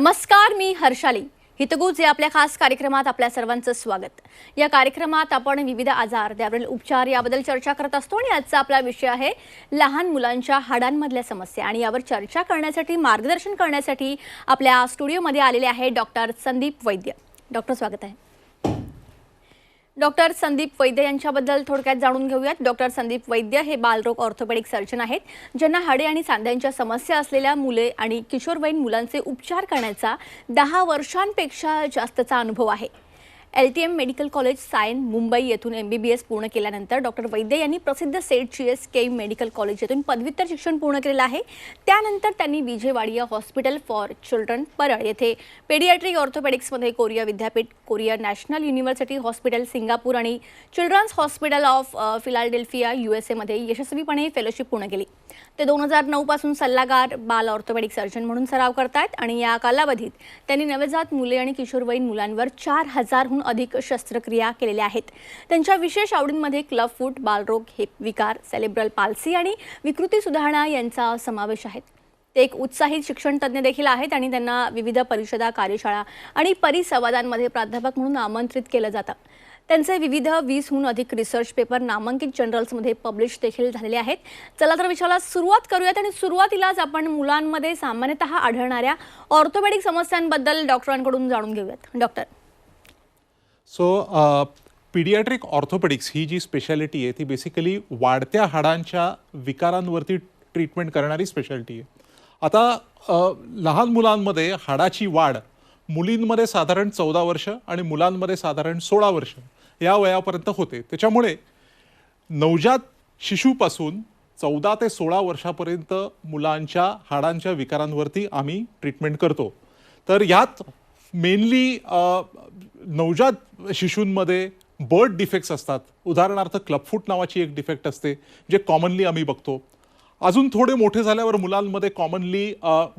नमस्कार मी हर्षाली. हितगुज या आपल्या खास कार्यक्रमात आपल्या सर्वांचं स्वागत. या कार्यक्रमात आपण विविध आजार त्यावरील उपचार याबद्दल चर्चा करत असतो आणि आजचा आपला विषय आहे लहान मुलांच्या हाडांमधल्या समस्या आणि यावर चर्चा करण्यासाठी मार्गदर्शन करण्यासाठी आपल्या स्टुडिओमध्ये आलेले आहे डॉक्टर संदीप वैद्य. डॉक्टर स्वागत आहे. डॉक्टर संदीप वैद्य यांच्याबद्दल थोडक्यात जाणून घेऊयात. डॉक्टर संदीप वैद्य हे बालरोग ऑर्थोपेडिक सर्जन आहेत. ज्यांना हाडे आणि सांध्यांच्या समस्या असलेल्या मुले आणि किशोरवयीन मुलांचे उपचार करण्याचा दहा वर्षांपेक्षा जास्तचा अनुभव आहे. L T M medical college Sion Mumbai येथून एम बी बी एस पूर्ण केल्यानंतर डॉक्टर वैद्य यांनी प्रसिद्ध Seth G S K medical college येथून पदव्युत्तर शिक्षण पूर्ण केलेलं आहे. त्यानंतर त्यांनी विजयवाडिया हॉस्पिटल फॉर चिल्ड्रन परळ येथे पेडियाट्रिक ऑर्थोपेडिक्समध्ये कोरिया विद्यापीठ Korea national university hospital Singapore आणि children's hospital of Philadelphia U S एमध्ये यशस्वीपणे फेलोशिप पूर्ण केली. ते दोन हजार नऊपासून सल्लागार बाल ऑर्थोपेडिक सर्जन म्हणून सराव करतायत आणि या कालावधीत त्यांनी नवजात मुले आणि किशोरवयीन मुलांवर चार हजारहून अधिक शस्त्रक्रिया केलेल्या आहेत. त्यांच्या विशेष आवडींमध्ये क्लब फूट बालरोग हिप विकार सेलेब्रल पाल्सी आणि विकृती सुधारणा यांचा समावेश आहे. ते एक उत्साहित शिक्षण तज्ज्ञ देखील आहेत आणि त्यांना विविध परिषदा कार्यशाळा आणि परिसंवादांमध्ये प्राध्यापक म्हणून आमंत्रित केलं जातं. त्यांचे विविध वीसहून अधिक रिसर्च पेपर नामांकित जर्नल्समध्ये पब्लिश देखील झालेले आहेत. चला तर विषयाला सुरुवात करूयात आणि सुरुवातीलाच आपण मुलांमध्ये सामान्यतः आढळणाऱ्या ऑर्थोपेडिक समस्यांबद्दल डॉक्टरांकडून जाणून घेऊयात. डॉक्टर. सो पिडियाट्रिक ऑर्थोपेडिक्स ही जी स्पेशालिटी आहे ती बेसिकली वाढत्या हाडांच्या विकारांवरती ट्रीटमेंट करणारी स्पेशालिटी आहे. आता लहान मुलांमध्ये हाडाची वाढ मुलींमध्ये साधारण चौदा वर्ष आणि मुलांमध्ये साधारण सोळा वर्ष. या वयापर्यंत होते. त्याच्यामुळे नवजात शिशूपासून चौदा ते सोळा वर्षापर्यंत मुलांच्या हाडांच्या विकारांवरती आम्ही ट्रीटमेंट करतो. तर यात मेनली नवजात शिशूंमध्ये बर्ड डिफेक्ट्स असतात. उदाहरणार्थ क्लबफूट नावाची एक डिफेक्ट असते जे कॉमनली आम्ही बघतो. अजून थोडे मोठे झाल्यावर मुलांमध्ये कॉमनली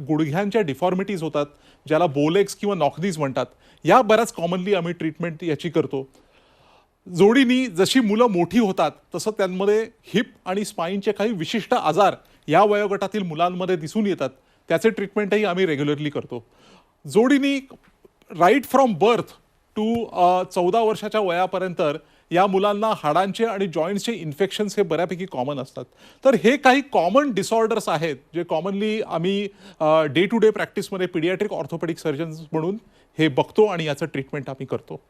गुडघ्यांच्या डिफॉर्मिटीज होतात ज्याला बोलेक्स किंवा नॉकनीज म्हणतात. या बऱ्याच कॉमनली आम्ही ट्रीटमेंट याची करतो. जोडीनी जशी मुलं मोठी होतात तसं त्यांमध्ये हिप आणि स्पाईनचे काही विशिष्ट आजार या वयोगटातील मुलांमध्ये दिसून येतात. त्याचे ट्रीटमेंटही आम्ही रेग्युलरली करतो. जोडीनी राईट फ्रॉम बर्थ टू चौदा वर्षाच्या वयापर्यंत या मुलांना हाडांचे आणि जॉईंट्सचे इन्फेक्शन्स हे बऱ्यापैकी कॉमन असतात. तर हे काही कॉमन डिसऑर्डर्स आहेत जे कॉमनली आम्ही डे टू डे प्रॅक्टिसमध्ये पिडियाट्रिक ऑर्थोपेडिक सर्जन्स म्हणून हे बघतो आणि याचं ट्रीटमेंट आम्ही करतो.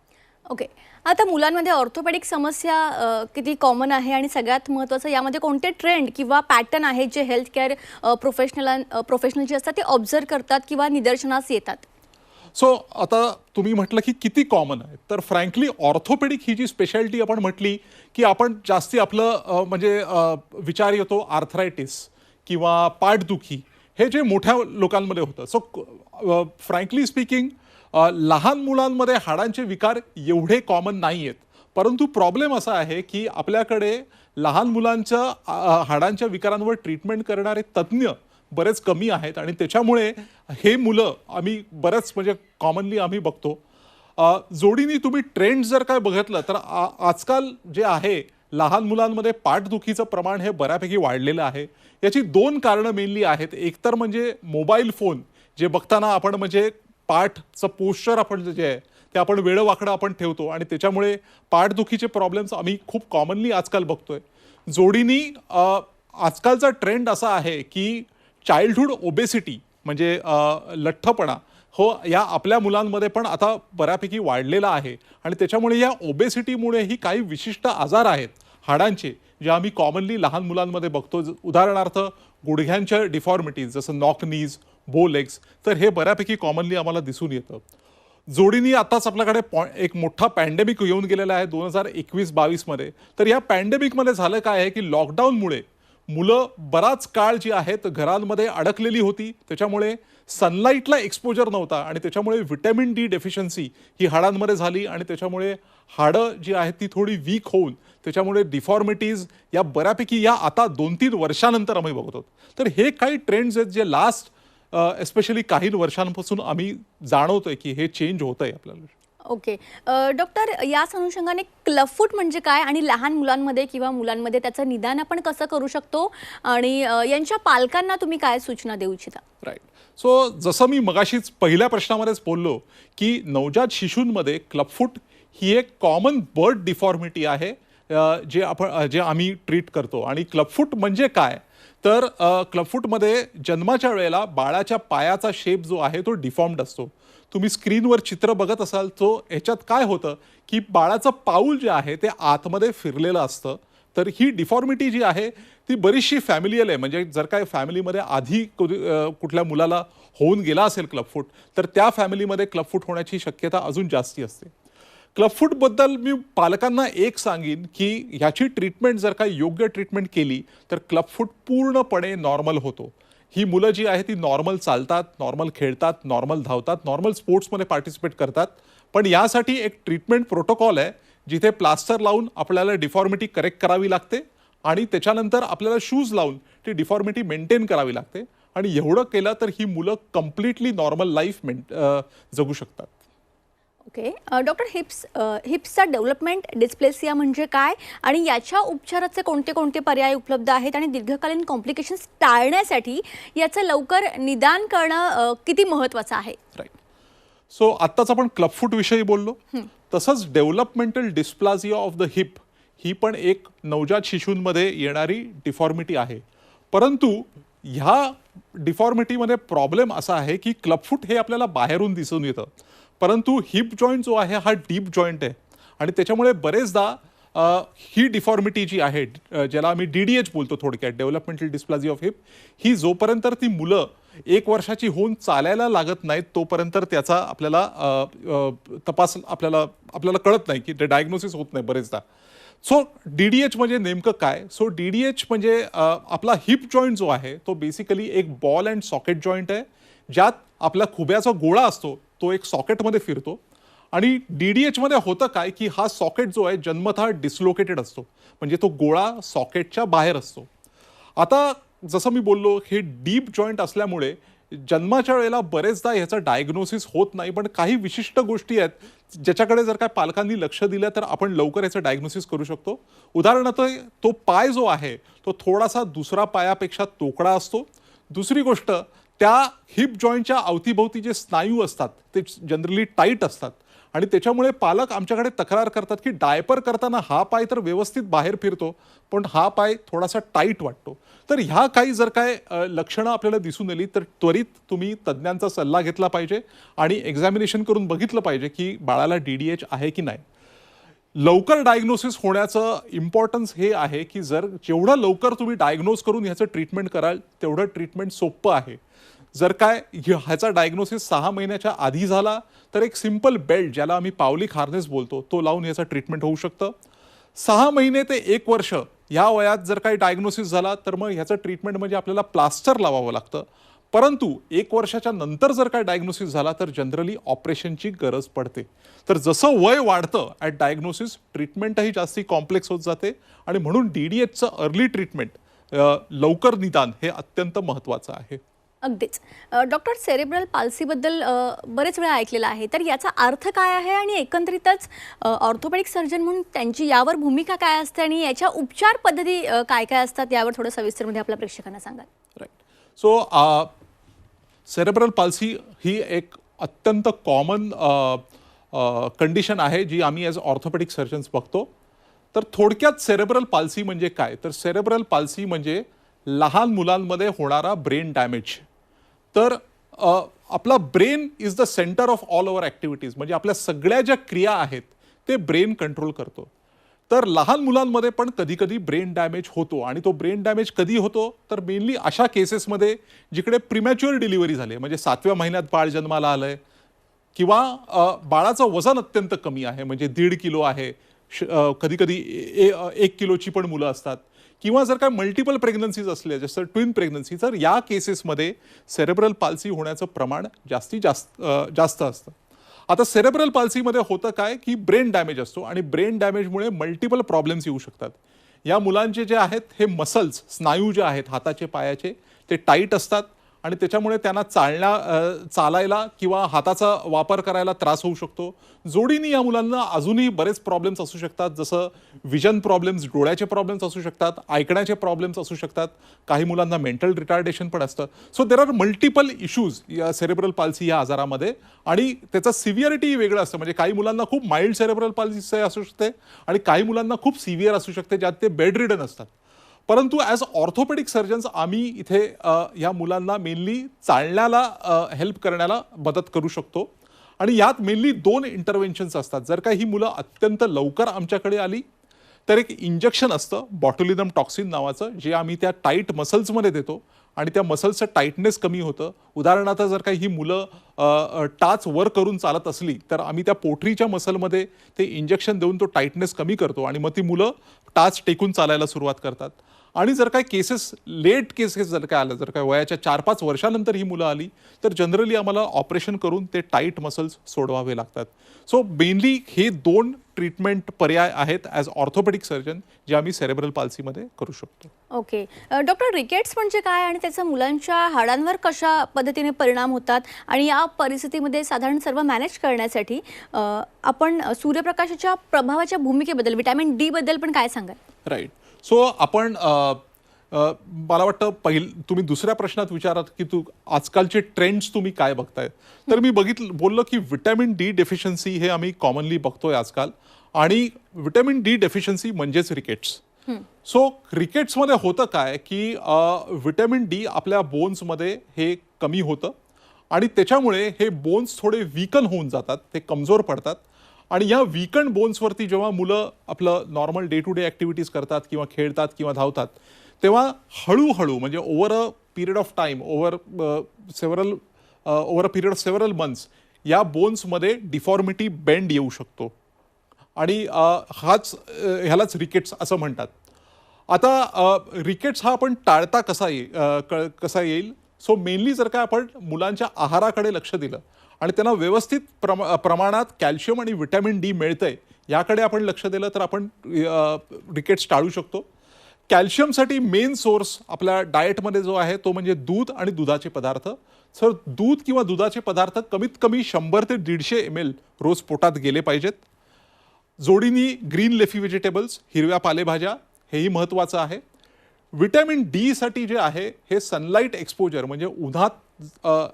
ओके. आता मुलांमध्ये ऑर्थोपेडिक समस्या किती कॉमन आहे आणि सगळ्यात महत्त्वाचं यामध्ये कोणते ट्रेंड किंवा पॅटर्न आहेत जे हेल्थ केअर प्रोफेशनल प्रोफेशनल जे असतात ते ऑब्झर्व करतात किंवा निदर्शनास येतात? सो आता तुम्ही म्हटलं की किती कॉमन आहे. तर फ्रँकली ऑर्थोपेडिक ही जी स्पेशालिटी आपण म्हटली की आपण जास्ती आपलं म्हणजे विचार येतो आर्थरायटिस किंवा पाठदुखी हे जे मोठ्या लोकांमध्ये होतं. सो फ्रँकली स्पीकिंग लहान मुलांमध्ये हाडांचे विकार एवढे कॉमन नाही आहेत परंतु प्रॉब्लेम असा आहे की आपल्याकडे लहान मुलांच्या हाडांच्या विकारांवर ट्रीटमेंट करणारे तज्ज्ञ बरेच कमी आहेत आणि त्याच्यामुळे हे मुलं आम्ही बरेच म्हणजे कॉमनली आम्ही बघतो. जोडीने तुम्ही ट्रेंड जर काय बघितलं तर आ- आजकाल जे आहे लहान मुलांमध्ये पाठदुखीचं प्रमाण हे बऱ्यापैकी वाढलेलं आहे. याची दोन कारणं मेनली आहेत. एकतर म्हणजे मोबाईल फोन जे बघताना आपण म्हणजे पाठचं पोश्चर आपण जे आहे ते आपण वेळवाकडं आपण ठेवतो. आणि त्याच्यामुळे पाठदुखीचे प्रॉब्लेम्स आम्ही खूप कॉमनली आजकाल बघतोय. जोडीनी आजकालचा ट्रेंड असा आहे की चाइल्डहुड ओबेसिटी म्हणजे लठ्ठपणा हो या आपल्या मुलांमध्ये पण आता बऱ्यापैकी वाढलेला आहे. आणि त्याच्यामुळे या ओबेसिटीमुळेही काही विशिष्ट आजार आहेत हाडांचे जे आम्ही कॉमनली लहान मुलांमध्ये बघतो. उदाहरणार्थ गुडघ्यांच्या डिफॉर्मिटीज जसं नॉक बो लेग्स तर हे बऱ्यापैकी कॉमनली आम्हाला दिसून येतं. जोडीनी आताच आपल्याकडे पॉ एक मोठा पॅन्डेमिक येऊन गेलेला आहे दोन हजार एकवीस बावीसमध्ये तर या पॅन्डेमिकमध्ये झालं काय आहे की लॉकडाऊनमुळे मुलं बराच काळ जी आहेत घरांमध्ये अडकलेली होती. त्याच्यामुळे सनलाईटला एक्सपोजर नव्हता आणि त्याच्यामुळे व्हिटॅमिन डी डेफिशियन्सी ही हाडांमध्ये झाली आणि त्याच्यामुळे हाडं जी आहेत ती थोडी वीक होऊन त्याच्यामुळे डिफॉर्मिटीज या बऱ्यापैकी या आता दोन तीन वर्षानंतर आम्ही बघतो तर हे काही ट्रेंड्स आहेत जे लास्ट एस्पेशली काही वर्षांपासून आम्ही जाणवतोय की हे चेंज होत आहे आपल्याला ओके डॉक्टर याच अनुषंगाने क्लबफूट म्हणजे काय आणि लहान मुलांमध्ये किंवा मुलांमध्ये त्याचं निदान आपण कसं करू शकतो? आणि यांच्या पालकांना तुम्ही काय सूचना देऊ इच्छिता? राईट सो जसं मी मगाशीच पहिल्या प्रश्नामध्येच बोललो की नवजात शिशूंमध्ये क्लबफूट ही एक कॉमन बर्ड डिफॉर्मिटी आहे जे आपण जे आम्ही ट्रीट करतो. आणि क्लबफूट म्हणजे काय? तर क्लबफूटमध्ये जन्माच्या वेळेला बाळाच्या पायाचा शेप जो आहे तो डिफॉर्म्ड असतो. तुम्ही स्क्रीनवर चित्र बघत असाल तो ह्याच्यात काय होतं की बाळाचं पाऊल जे आहे ते आतमध्ये फिरलेलं असतं. तर ही डिफॉर्मिटी जी आहे ती बरीचशी फॅमिलियल आहे. म्हणजे जर काय फॅमिलीमध्ये आधी कुठल्या मुलाला होऊन गेला असेल क्लबफूट तर त्या फॅमिलीमध्ये क्लबफूट होण्याची शक्यता अजून जास्ती असते. क्लबफूटबद्दल मी पालकांना एक सांगेन की ह्याची ट्रीटमेंट जर काही योग्य ट्रीटमेंट केली तर क्लबफूट पूर्णपणे नॉर्मल होतो. ही मुलं जी आहे ती नॉर्मल चालतात नॉर्मल खेळतात नॉर्मल धावतात नॉर्मल स्पोर्ट्समध्ये पार्टिसिपेट करतात. पण यासाठी एक ट्रीटमेंट प्रोटोकॉल आहे जिथे प्लास्टर लावून आपल्याला डिफॉर्मिटी करेक्ट करावी लागते आणि त्याच्यानंतर आपल्याला शूज लावून ती डिफॉर्मिटी मेंटेन करावी लागते. आणि एवढं केलं तर ही मुलं कम्प्लिटली नॉर्मल लाईफ मेंट जगू शकतात. ओके डॉक्टर हिप्स हिप्सचा डेव्हलपमेंट डिस्प्लेसिया म्हणजे काय? आणि याच्या उपचाराचे कोणते कोणते पर्याय उपलब्ध आहेत? आणि दीर्घकालीन कॉम्प्लिकेशन्स टाळण्यासाठी याचं लवकर निदान करणं किती महत्त्वाचं आहे? राईट सो आत्ताच आपण क्लबफूट विषयी बोललो. तसंच developmental dysplasia of the hip ही पण एक नवजात शिशूंमध्ये येणारी डिफॉर्मिटी आहे. परंतु ह्या डिफॉर्मिटीमध्ये प्रॉब्लेम असा आहे की क्लबफूट हे आपल्याला बाहेरून दिसून येतं. परंतु हिप जॉईंट जो आहे हा डीप जॉईंट आहे. आणि त्याच्यामुळे बरेचदा ही डिफॉर्मिटी जी आहे ज्याला आम्ही डी डी एच बोलतो थोडक्यात डेव्हलपमेंटल डिस्प्लाझी ऑफ हिप ही जोपर्यंत ती मुलं एक वर्षाची होऊन चालायला लागत नाहीत तोपर्यंत त्याचा आपल्याला तपास आपल्याला आपल्याला कळत नाही की ते डायग्नोसिस होत नाही बरेचदा. सो डी डी एच म्हणजे नेमकं काय? सो डी डी एच म्हणजे आपला हिप जॉईंट जो आहे तो बेसिकली एक बॉल अँड सॉकेट जॉईंट आहे. ज्यात आपला खुब्याचा गोळा असतो तो एक सॉकेटमध्ये फिरतो. आणि डी डी एचमध्ये होतं काय की हा सॉकेट जो आहे जन्मतः डिस्लोकेटेड असतो. म्हणजे तो गोळा सॉकेटच्या बाहेर असतो. आता जसं मी बोललो हे डीप जॉईंट असल्यामुळे जन्माच्या वेळेला बरेचदा ह्याचं डायग्नोसिस होत नाही पण काही विशिष्ट गोष्टी आहेत ज्याच्याकडे जर काय पालकांनी लक्ष दिलं तर आपण लवकर याचं डायग्नोसिस करू शकतो. उदाहरणार्थ तो पाय जो आहे तो थोडासा दुसरा पायापेक्षा तोकडा असतो. दुसरी गोष्ट त्या हिप जॉईंटच्या अवतीभोवती जे स्नायू असतात ते जनरली टाईट असतात. आणि त्याच्यामुळे पालक आमच्याकडे तक्रार करतात की डायपर करताना हा पाय तर व्यवस्थित बाहेर फिरतो पण हा पाय थोडासा टाईट वाटतो. तर ह्या काही जर काय लक्षणं आपल्याला दिसून आली तर त्वरित तुम्ही तज्ज्ञांचा सल्ला घेतला पाहिजे आणि एक्झामिनेशन करून बघितलं पाहिजे की बाळाला डी डी एच आहे की नाही. लवकर डायग्नोसिस होण्याचं इम्पॉर्टन्स हे आहे की जर जेवढं लवकर तुम्ही डायग्नोज करून ह्याचं ट्रीटमेंट कराल तेवढं ट्रीटमेंट सोपं आहे. जर काय ह्याचा डायग्नोसिस सहा महिन्याच्या आधी झाला तर एक सिंपल बेल्ट ज्याला आम्ही पावलिक हार्नेस बोलतो तो लावून याचं ट्रीटमेंट होऊ शकतं. सहा महिने ते एक वर्ष ह्या वयात जर काही डायग्नोसिस झाला तर मग ह्याचं ट्रीटमेंट म्हणजे आपल्याला प्लास्टर लावावं लागतं. परंतु एक वर्षाच्या नंतर जर काय डायग्नोसिस झाला तर जनरली ऑपरेशनची गरज पडते. तर जसं वय वाढतं ॲट डायग्नोसिस ट्रीटमेंटही जास्ती कॉम्प्लेक्स होत जाते आणि म्हणून डी डी एचचं अर्ली ट्रीटमेंट लवकर निदान हे अत्यंत महत्त्वाचं आहे. अगदीच. डॉक्टर सेरेब्रल पाल्सीबद्दल बरेच वेळा ऐकलेलं आहे. तर याचा अर्थ काय आहे आणि एकंदरीतच ऑर्थोपेडिक सर्जन म्हणून त्यांची यावर भूमिका काय असते आणि याच्या उपचार पद्धती काय काय असतात यावर थोडं सविस्तरमध्ये आपल्या प्रेक्षकांना सांगाल. राईट सो सेरेब्रल पाल्सी ही एक अत्यंत कॉमन कंडिशन आहे जी आम्ही ॲज ऑर्थोपेडिक सर्जन्स बघतो. तर थोडक्यात सेरेब्रल पाल्सी म्हणजे काय? तर सेरेब्रल पाल्सी म्हणजे लहान मुलांमध्ये होणारा ब्रेन डॅमेज तर आपला brain is the centre of all over activities म्हणजे आपल्या सगळ्या ज्या क्रिया आहेत ते ब्रेन कंट्रोल करतो. तर लहान मुलांमध्ये पण कधीकधी ब्रेन डॅमेज होतो आणि तो ब्रेन डॅमेज कधी होतो? तर मेनली अशा केसेसमध्ये जिकडे प्रिमॅच्युअर डिलिव्हरी झाली आहे, म्हणजे सातव्या महिन्यात बाळ जन्माला आलं आहे किंवा बाळाचं वजन अत्यंत कमी आहे. म्हणजे दीड किलो आहे. कधी कधी एक किलोची पण मुलं असतात. किंवा जर काय मल्टिपल प्रेग्नन्सीज असल्या जसं ट्विन प्रेग्नन्सी तर या केसेसमध्ये सेरेब्रल पाल्सी होण्याचं प्रमाण जास्तीत जास्त जास्त असतं. आता सेरेब्रल पाल्सीमध्ये होतं काय की ब्रेन डॅमेज असतो आणि ब्रेन डॅमेजमुळे मल्टिपल प्रॉब्लेम्स येऊ शकतात. या मुलांचे जे आहेत हे मसल्स स्नायू जे आहेत हाताचे पायाचे ते टाईट असतात. आणि त्याच्यामुळे त्यांना चालण्या चालायला किंवा हाताचा वापर करायला त्रास होऊ शकतो. जोडीने या मुलांना अजूनही बरेच प्रॉब्लेम्स असू शकतात. जसं विजन प्रॉब्लेम्स डोळ्याचे प्रॉब्लेम्स असू शकतात ऐकण्याचे प्रॉब्लेम्स असू शकतात. काही मुलांना मेंटल रिटार्डेशन पण असतं. So there are multiple issues या सेरेब्रल पाल्सी या आजारामध्ये. आणि त्याचं सिव्हिअरिटी वेगळं असतं. म्हणजे काही मुलांना खूप माइल्ड सेरेब्रल पाल्सी असू शकते आणि काही मुलांना खूप सिव्हिअर असू शकते ज्यात ते बेड रिडन असतात. परंतु ॲज ऑर्थोपेडिक सर्जन्स आम्ही इथे ह्या मुलांना मेनली चालण्याला हेल्प करण्याला मदत करू शकतो. आणि यात मेनली दोन इंटरव्हेन्शन्स असतात. जर का ही मुलं अत्यंत लवकर आमच्याकडे आली तर एक इंजेक्शन असतं बॉटुलिझम टॉक्सिन नावाचं जे आम्ही त्या टाईट मसल्समध्ये देतो. आणि त्या मसल्सचं टाईटनेस कमी होतं. उदाहरणार्थ जर काही ही मुलं टाच वर करून चालत असली तर आम्ही त्या पोटरीच्या मसलमध्ये ते इंजेक्शन देऊन तो टाईटनेस कमी करतो. आणि मग ती मुलं टाच टेकून चालायला सुरुवात करतात. आणि जर काय केसेस लेट केसेस जर काय आलं जर काय वयाच्या चार पाच वर्षानंतर ही मुलं आली तर जनरली आम्हाला ऑपरेशन करून ते टाईट मसल्स सोडवावे लागतात. सो मेनली हे दोन ट्रीटमेंट पर्याय आहेत ॲज ऑर्थोपेडिक सर्जन जे आम्ही सेरेब्रल पाल्सीमध्ये करू शकतो. ओके डॉक्टर रिकेट्स म्हणजे काय आणि त्याचा मुलांच्या हाडांवर कशा पद्धतीने परिणाम होतात आणि या परिस्थितीमध्ये साधारण सर्व मॅनेज करण्यासाठी आपण सूर्यप्रकाशाच्या प्रभावाच्या भूमिकेबद्दल विटॅमिन डी बद्दल पण काय सांगाल? राईट सो आपण मला वाटतं पहिल तुम्ही दुसऱ्या प्रश्नात विचारात की तू आजकालचे ट्रेंड्स तुम्ही काय बघताय तर मी बघितलं बोललो की विटॅमिन डी डेफिशियन्सी हे आम्ही कॉमनली बघतोय आजकाल. आणि विटॅमिन डी डेफिशियन्सी म्हणजेच रिकेट्स सो रिकेट्समध्ये होतं काय की विटॅमिन डी आपल्या बोन्समध्ये हे कमी होतं. आणि त्याच्यामुळे हे बोन्स थोडे वीकन होऊन जातात ते कमजोर पडतात. आणि या विकंड बोन्सवरती जेव्हा मुलं आपलं normal day to day activities करतात किंवा खेळतात किंवा धावतात तेव्हा हळूहळू म्हणजे over a period of time over several over a period of several months या बोन्समध्ये डिफॉर्मिटी बेंड येऊ शकतो. आणि uh, हाच uh, ह्यालाच रिकेट्स असं म्हणतात. आता uh, रिकेट्स हा आपण टाळता कसा ये क- कसा येईल? सो मेनली जर काय आपण मुलांच्या आहाराकडे लक्ष दिलं आणि त्यांना व्यवस्थित प्रम प्रमाणात कॅल्शियम आणि विटॅमिन डी मिळतंय याकडे आपण लक्ष दिलं तर आपण रिकेट्स टाळू शकतो. कॅल्शियमसाठी मेन सोर्स आपल्या डाएटमध्ये जो आहे तो म्हणजे दूध आणि दुधाचे पदार्थ. सर दूध किंवा दुधाचे पदार्थ कमीत कमी शंभर ते दीडशे एम एल रोज पोटात गेले पाहिजेत. जोडीनी ग्रीन लेफी व्हेजिटेबल्स हिरव्या पालेभाज्या हेही महत्त्वाचं आहे. विटॅमिन डीसाठी जे आहे हे सनलाईट एक्सपोजर म्हणजे उन्हात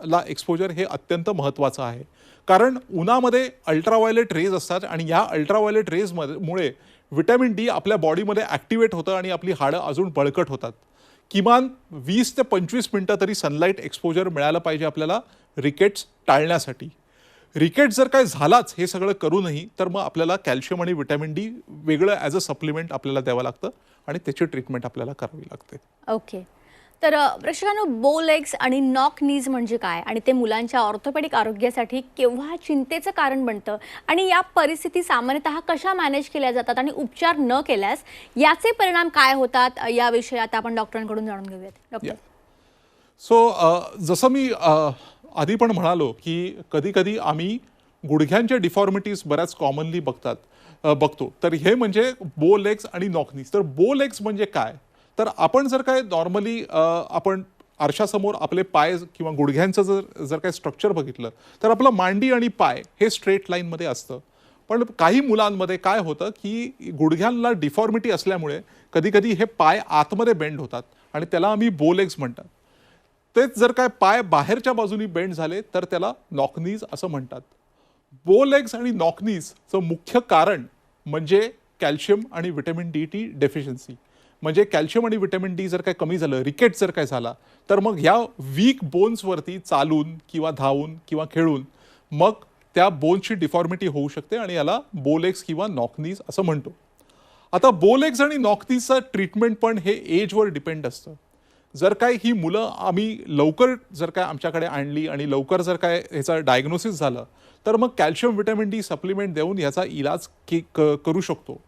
ला एक्सपोजर हे अत्यंत महत्त्वाचं आहे. कारण उन्हामध्ये अल्ट्राव्हायलेट रेज असतात आणि ह्या अल्ट्राव्हायलेट रेजमध्ये मुळे विटॅमिन डी आपल्या बॉडीमध्ये ॲक्टिवेट होतं आणि आपली हाडं अजून बळकट होतात. किमान वीस ते पंचवीस मिनटं तरी सनलाईट एक्सपोजर मिळालं पाहिजे आपल्याला रिकेट्स टाळण्यासाठी. रिकेट जर काय झालाच हे सगळं करूनही तर मग आपल्याला कॅल्शियम आणि विटॅमिन डी वेगळं ॲज अ सप्लिमेंट आपल्याला द्यावं लागतं आणि त्याची ट्रीटमेंट आपल्याला करावी लागते. ओके तर अ, प्रेक्षकांनो बो लेग्स आणि नॉक नीज म्हणजे काय? आणि ते मुलांच्या ऑर्थोपेडिक आरोग्यासाठी केव्हा चिंतेचं कारण बनतं? आणि या परिस्थिती सामान्यतः कशा मॅनेज केल्या जातात? आणि उपचार न केल्यास याचे परिणाम काय होतात? याविषयी आता आपण डॉक्टरांकडून जाणून घेऊयात. डॉक्टर. Yeah. सो जसं मी आधी पण म्हणालो की कधी कधी आम्ही गुडघ्यांच्या डिफॉर्मिटीज बऱ्याच कॉमनली बघतात बघतो. तर हे म्हणजे बो लेग्स आणि नॉकनीज तर बो लेग्स म्हणजे काय? तर आपण जर काय नॉर्मली आपण आरशासमोर आपले पाय किंवा गुडघ्यांचं जर जर काय स्ट्रक्चर बघितलं तर आपलं मांडी आणि पाय हे स्ट्रेट लाईनमध्ये असतं. पण काही मुलांमध्ये काय होतं की गुडघ्यांना डिफॉर्मिटी असल्यामुळे कधीकधी हे पाय आतमध्ये बेंड होतात आणि त्याला आम्ही बोलेग्स म्हणतात. तेच जर काय पाय बाहेरच्या बाजूनी बेंड झाले तर त्याला नॉकनीज असं म्हणतात. बोलेग्स आणि नॉकनीजचं मुख्य कारण म्हणजे कॅल्शियम आणि व्हिटॅमिन डी टी डेफिशियन्सी म्हणजे कॅल्शियम आणि विटॅमिन डी जर काय कमी झालं रिकेट जर काय झाला तर मग ह्या वीक बोन्सवरती चालून किंवा धावून किंवा खेळून मग त्या बोन्सची डिफॉर्मिटी होऊ शकते आणि याला बोलेक्स किंवा नॉकनीज असं म्हणतो. आता बोलेक्स आणि नॉकनीजचा ट्रीटमेंट पण हे एजवर डिपेंड असतं. जर काय ही मुलं आम्ही लवकर जर काय आमच्याकडे आणली आणि लवकर जर काय ह्याचा डायग्नोसिस झालं तर मग कॅल्शियम व्हिटॅमिन डी सप्लिमेंट देऊन याचा इलाज के क- करू शकतो.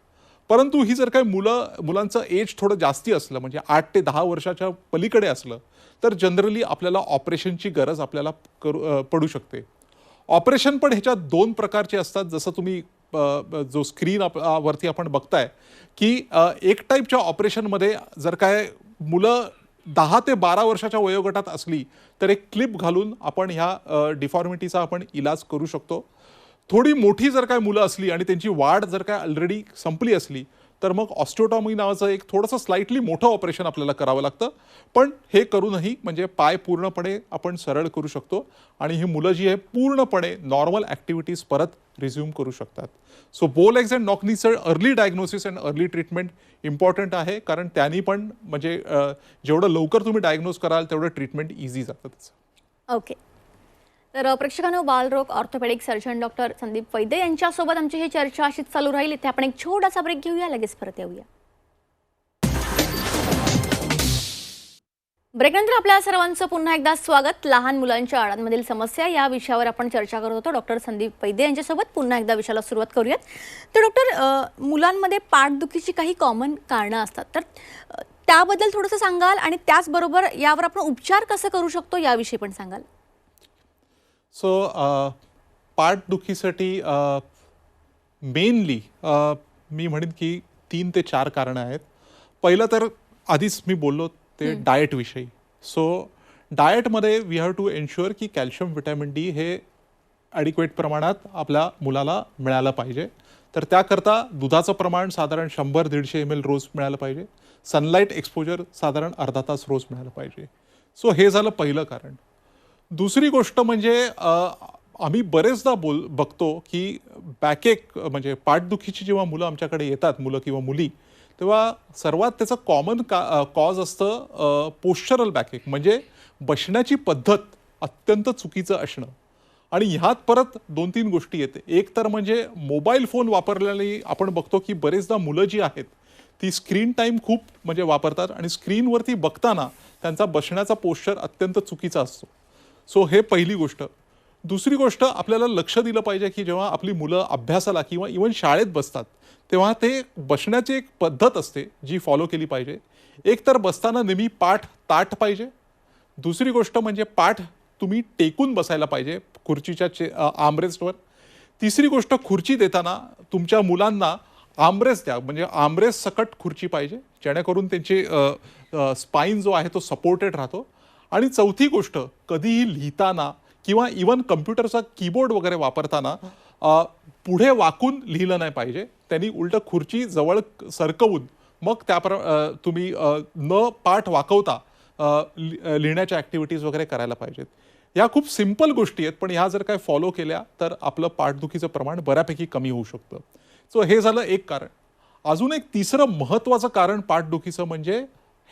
परंतु ही जर काय मुलं मुलांचं एज थोडं जास्ती असलं म्हणजे आठ ते दहा वर्षाच्या पलीकडे असलं तर जनरली आपल्याला ऑपरेशनची गरज आपल्याला करू पडू शकते. ऑपरेशन पण ह्याच्यात दोन प्रकारचे असतात. जसं तुम्ही जो स्क्रीन आप वरती आपण बघताय की एक टाईपच्या ऑपरेशनमध्ये जर काय मुलं दहा ते बारा वर्षाच्या वयोगटात असली तर एक क्लिप घालून आपण ह्या डिफॉर्मिटीचा आपण इलाज करू शकतो. थोडी मोठी जर काय मुलं असली आणि त्यांची वाढ जर काय ऑलरेडी संपली असली तर मग ऑस्टिओटॉमी नावाचं एक थोडंसं स्लाइटली मोठं ऑपरेशन आपल्याला करावं लागतं. पण हे करूनही म्हणजे पाय पूर्णपणे आपण सरळ करू शकतो आणि ही मुलं जी आहे पूर्णपणे नॉर्मल ॲक्टिव्हिटीज परत रिझ्यूम करू शकतात. So bowlegs and नॉकनीचं early diagnosis and early treatment important आहे कारण त्यांनी पण म्हणजे जेवढं लवकर तुम्ही डायग्नोज कराल तेवढं ट्रीटमेंट इझी जातं त्याचं ओके तर प्रेक्षकांनो बालरोग orthopaedic surgeon doctor Sandeep Vaidya यांच्यासोबत आमची ही चर्चा अशीच चालू राहील. इथे आपण एक छोटासा ब्रेक घेऊया. लगेच परत येऊया. ब्रेकनंतर आपल्या सर्वांचं पुन्हा एकदा स्वागत. लहान मुलांच्या आळांमधील समस्या या विषयावर आपण चर्चा करत होतो. डॉक्टर संदीप वैद्य यांच्यासोबत पुन्हा एकदा विषयाला सुरुवात करूयात. तर डॉक्टर मुलांमध्ये पाठदुखीची काही कॉमन कारणं असतात. तर त्याबद्दल थोडंसं सांगाल आणि त्याचबरोबर यावर आपण उपचार कसं करू शकतो याविषयी पण सांगाल. सो पाठदुखीसाठी मेनली मी म्हणेन की तीन ते चार कारणं आहेत. पहिलं तर आधीच मी बोललो ते डाएटविषयी सो डाएटमध्ये वी हॅव टू एन्श्युअर की कॅल्शियम विटॅमिन डी हे ॲडिक्वेट प्रमाणात आपल्या मुलाला मिळालं पाहिजे. तर त्याकरता दुधाचं प्रमाण साधारण शंभर दीडशे एम एल रोज मिळालं पाहिजे. सनलाईट एक्सपोजर साधारण अर्धा तास रोज मिळालं पाहिजे. सो हे झालं पहिलं कारण. दुसरी गोष्ट म्हणजे आम्ही बरेचदा बोल बघतो की बॅकेक म्हणजे पाठदुखीची जेव्हा मुलं आमच्याकडे येतात मुलं किंवा मुली तेव्हा सर्वात त्याचं कॉमन का कॉज असतं पोश्चरल बॅकेक म्हणजे बसण्याची पद्धत अत्यंत चुकीचं असणं. आणि ह्यात परत दोन तीन गोष्टी येते. एक तर म्हणजे मोबाईल फोन वापरल्याने आपण बघतो की बरेचदा मुलं जी आहेत ती स्क्रीन टाईम खूप म्हणजे वापरतात आणि स्क्रीनवरती बघताना त्यांचा बसण्याचा पोश्चर अत्यंत चुकीचा असतो. सो हे पहिली गोष्ट. दुसरी गोष्ट आपल्याला लक्ष दिलं पाहिजे की जेव्हा आपली मुलं अभ्यासाला किंवा इवन शाळेत बसतात तेव्हा ते बसण्याची एक पद्धत असते जी फॉलो केली पाहिजे. एक तर बसताना नेहमी पाठ ताठ पाहिजे. दुसरी गोष्ट म्हणजे पाठ तुम्ही टेकून बसायला पाहिजे खुर्चीच्या चे आमरेस्टवर तिसरी गोष्ट खुर्ची देताना तुमच्या मुलांना आमरेस द्या. म्हणजे आमरेस सकट खुर्ची पाहिजे. जेणेकरून त्यांची स्पाईन जो आहे तो सपोर्टेड राहतो. आणि चौथी गोष्ट कधीही लिहिताना किंवा इवन कम्प्युटरचा कीबोर्ड वगैरे वापरताना पुढे वाकून लिहिलं नाही पाहिजे. त्यांनी उलट खुर्ची जवळ सरकवून मग त्याप्र तुम्ही न पाठ वाकवता लिहिण्याच्या ॲक्टिव्हिटीज वगैरे करायला पाहिजेत. या खूप सिंपल गोष्टी आहेत पण ह्या जर काय फॉलो केल्या तर आपलं पाठदुखीचं प्रमाण बऱ्यापैकी कमी होऊ शकतं. सो हे झालं एक कारण. अजून एक तिसरं महत्त्वाचं कारण पाठदुखीचं म्हणजे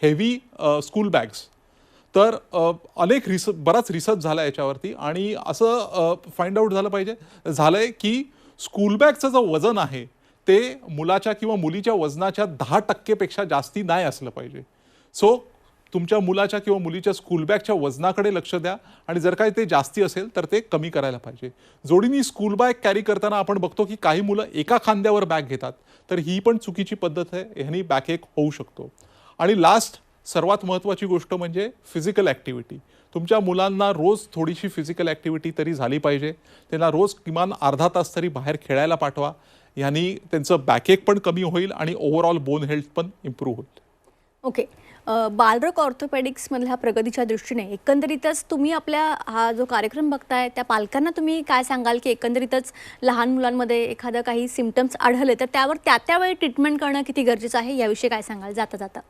हेवी स्कूल बॅग्स तर अनेक रिस बराच रिसर्च झाला याच्यावरती आणि असं फाइंड आउट झालं पाहिजे. झालं आहे की स्कूल बॅगचं जे वजन आहे ते मुलाच्या किंवा मुलीच्या वजनाच्या दहा टक्केपेक्षा जास्ती नाही असलं पाहिजे. सो तुमच्या मुलाच्या किंवा मुलीच्या स्कूल बॅगच्या वजनाकडे लक्ष द्या आणि जर काही ते जास्ती असेल तर ते कमी करायला पाहिजे. जोडीनी स्कूल बॅग कॅरी करताना आपण बघतो की काही मुलं एका खांद्यावर बॅग घेतात तर ही पण चुकीची पद्धत आहे ह्यानी बॅकएक होऊ शकतो. आणि लास्ट सर्वात महत्त्वाची गोष्ट म्हणजे फिजिकल ॲक्टिव्हिटी तुमच्या मुलांना रोज थोडीशी फिजिकल ॲक्टिव्हिटी तरी झाली पाहिजे. त्यांना रोज किमान अर्धा तास तरी बाहेर खेळायला पाठवा. यांनी त्यांचं बॅकेक पण कमी होईल आणि ओव्हरऑल बोन हेल्थ पण इम्प्रूव्ह होईल. ओके अ, बालरोग ऑर्थोपॅडिक्समधल्या प्रगतीच्या दृष्टीने एकंदरीतच तुम्ही आपल्या हा जो कार्यक्रम बघताय त्या पालकांना तुम्ही काय सांगाल की एकंदरीतच लहान मुलांमध्ये एखादं काही सिमटम्स आढळले तर त्यावर त्या त्यावेळी ट्रीटमेंट करणं किती गरजेचं आहे? याविषयी काय सांगाल? जाता जाता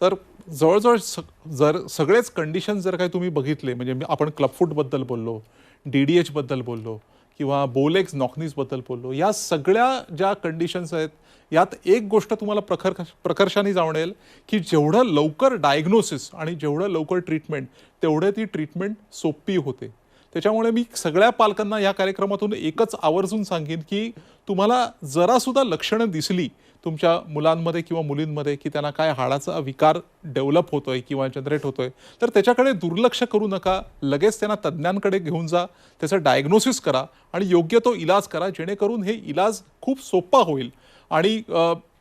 तर जवळजवळ स जर सगळेच कंडिशन जर काही तुम्ही बघितले म्हणजे मी आपण क्लबफूटबद्दल बोललो डी डी एचबद्दल बोललो किंवा बोलेक्स नॉकनीजबद्दल बोललो या सगळ्या ज्या कंडिशन्स आहेत यात एक गोष्ट तुम्हाला प्रखर प्रकर्षाने जाणवेल की जेवढं लवकर डायग्नोसिस आणि जेवढं लवकर ट्रीटमेंट तेवढं ती ट्रीटमेंट सोपी होते. त्याच्यामुळे मी सगळ्या पालकांना या कार्यक्रमातून एकच आवर्जून सांगेन की तुम्हाला जरासुद्धा लक्षणं दिसली तुमच्या मुलांमध्ये किंवा मुलींमध्ये की त्यांना काय हाडाचा विकार डेव्हलप होतोय किंवा जनरेट होतोय तर त्याच्याकडे दुर्लक्ष करू नका. लगेच त्यांना तज्ज्ञांकडे घेऊन जा त्याचं डायग्नोसिस करा आणि योग्य तो इलाज करा जेणेकरून हे इलाज खूप सोपा होईल. आणि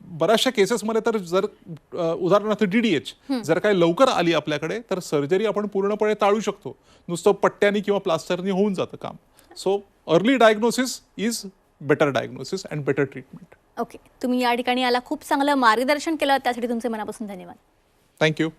बऱ्याचशा केसेसमध्ये तर जर उदाहरणार्थ डी डी एच जर काय लवकर आली आपल्याकडे तर सर्जरी आपण पूर्णपणे टाळू शकतो. नुसतं पट्ट्यानी किंवा प्लास्टरनी होऊन जातं काम. So early diagnosis is better diagnosis and better treatment okay तुम्ही या ठिकाणी याला खूप चांगलं मार्गदर्शन केलं. त्यासाठी तुमचे मनापासून धन्यवाद. थँक्यू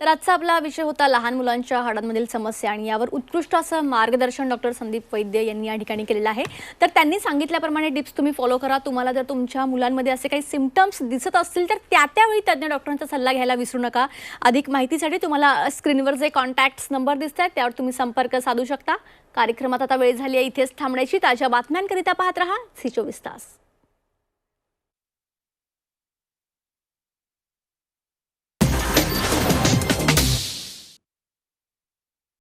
तर आजचा आपला विषय होता लहान मुलांच्या हाडांमधील समस्या आणि यावर उत्कृष्ट असं मार्गदर्शन डॉक्टर संदीप वैद्य यांनी या ठिकाणी केलेलं आहे. तर त्यांनी सांगितल्याप्रमाणे टिप्स तुम्ही फॉलो करा. तुम्हाला जर तुमच्या मुलांमध्ये असे काही सिमटम्स दिसत असतील तर त्या त्यावेळी तज्ज्ञ डॉक्टरांचा सल्ला घ्यायला विसरू नका. अधिक माहितीसाठी तुम्हाला स्क्रीनवर जे कॉन्टॅक्ट्स नंबर दिसत आहेत त्यावर तुम्ही संपर्क साधू शकता. कार्यक्रमात आता वेळ झाली आहे. इथेच थांबण्याची ताज्या बातम्यांकरिता पाहत रहा. सी चोवीस तास.